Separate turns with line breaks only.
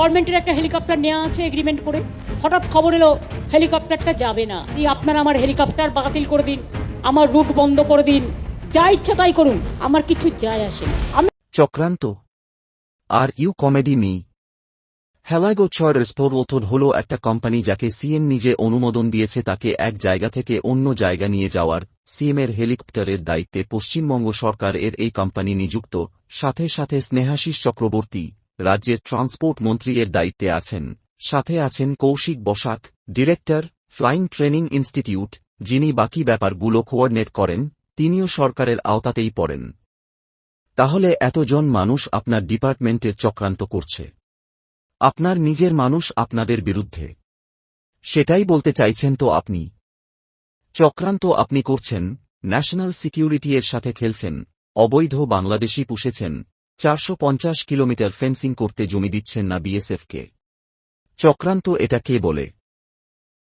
গভর্নমেন্টের একটা হেলিকপ্টার নেওয়া আছে এগ্রিমেন্ট করে। হঠাৎ খবর এলো, হেলিকপ্টারটা যাবে না। এই আপনারা আমার হেলিকপ্টার বাতিল করে দিন, আমার রুট বন্ধ করে দিন। যা ইচ্ছা তাই করুন, আমার কিছু যায় আসে আমি
চক্রান্ত। Are you comedy me. হেলাগো ছয় রেসপোর্টল হল একটা কোম্পানি যাকে সিএম নিজে অনুমোদন দিয়েছে, তাকে এক জায়গা থেকে অন্য জায়গা নিয়ে যাওয়ার। সিএমের হেলিকপ্টারের দায়িত্বে পশ্চিমবঙ্গ সরকার এর এই কোম্পানি নিযুক্ত। সাথে সাথে স্নেহাশিস চক্রবর্তী। রাজ্যের ট্রান্সপোর্ট মন্ত্রী এর দায়িত্বে আছেন। সাথে আছেন Kaushik Basak, director, flying training institute, যিনি বাকি ব্যাপারগুলো কোঅর্ডিনেট করেন, তিনিও সরকারের আওতাতেই পড়েন। তাহলে এতজন মানুষ আপনার ডিপার্টমেন্টের চক্রান্ত করছে। আপনার নিজের মানুষ আপনাদের বিরুদ্ধে। সেটাই বলতে চাইছেন তো আপনি। চক্রান্ত আপনি করছেন, ন্যাশনাল সিকিউরিটি এর সাথে খেলছেন, অবৈধ বাংলাদেশি পুষেছেন চারশো পঞ্চাশ কিলোমিটার ফেন্সিং করতে জমি দিচ্ছেন না বিএসএফকে। চক্রান্ত এটা কে বলে?